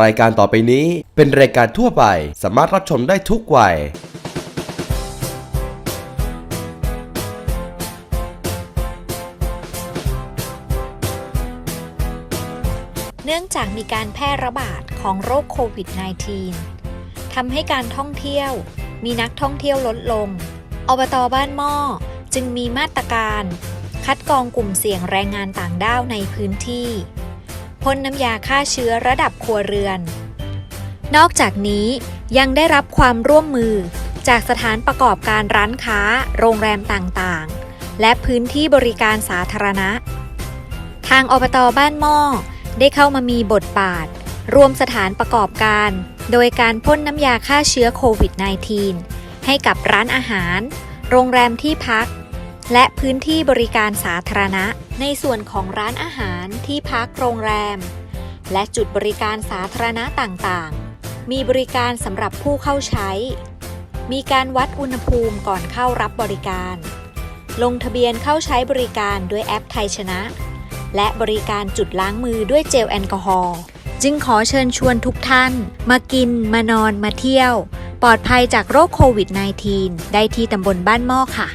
รายการต่อไปนี้เป็นรายการทั่วไปสามารถรับชมได้ทุกวัย เนื่องจากมีการแพร่ระบาดของโรคโควิด -19 ทำให้การท่องเที่ยวมีนักท่องเที่ยวลดลง อบตบ้านหม้อจึงมีมาตรการ คัดกรองกลุ่มเสี่ยงแรงงานต่างด้าวในพื้นที่ พ่นน้ำยาฆ่าเชื้อระดับครัวเรือน นอกจากนี้ยังได้รับความร่วมมือ จากสถานประกอบการร้านค้า โรงแรมต่างๆ และพื้นที่บริการสาธารณะ ทางอบตบ้านหม้อได้เข้ามามีบทบาทรวมสถานประกอบการ โดยการพ่นน้ำยาฆ่าเชื้อโควิด -19 ให้กับร้านอาหาร โรงแรมที่พัก และพื้นที่บริการสาธารณะ ในส่วนของร้านอาหารที่พักโรงแรม และจุดบริการสาธารณะต่างๆ มีบริการสำหรับผู้เข้าใช้ มีการวัดอุณหภูมิก่อนเข้ารับบริการ ลงทะเบียนเข้าใช้บริการด้วยแอปไทยชนะ และบริการจุดล้างมือด้วยเจลแอลกอฮอล์จึงขอเชิญชวนทุกท่าน มากิน มานอนมาเที่ยว ปลอดภัยจากโรคโควิด -19 ได้ที่ตำบลบ้านหม้อค่ะ